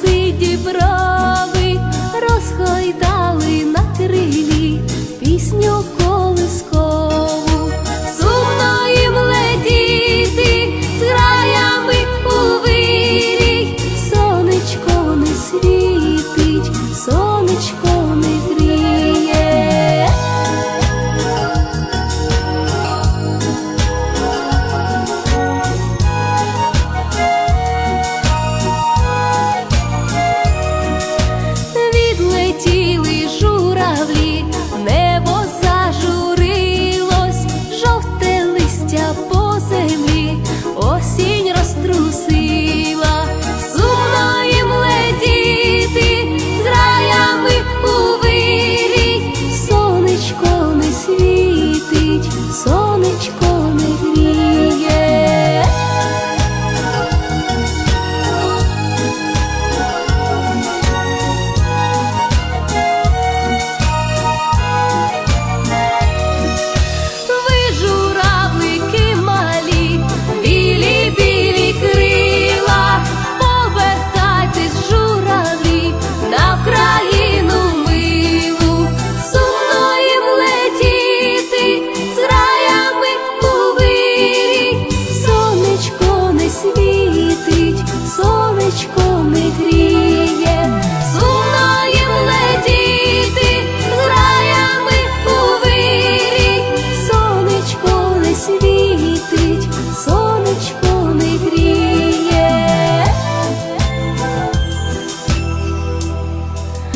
сиді брови розгойдали на крилі пісню колискову, сумно їм летіти з раями у вирій, сонечко не світить, сонечко.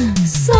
So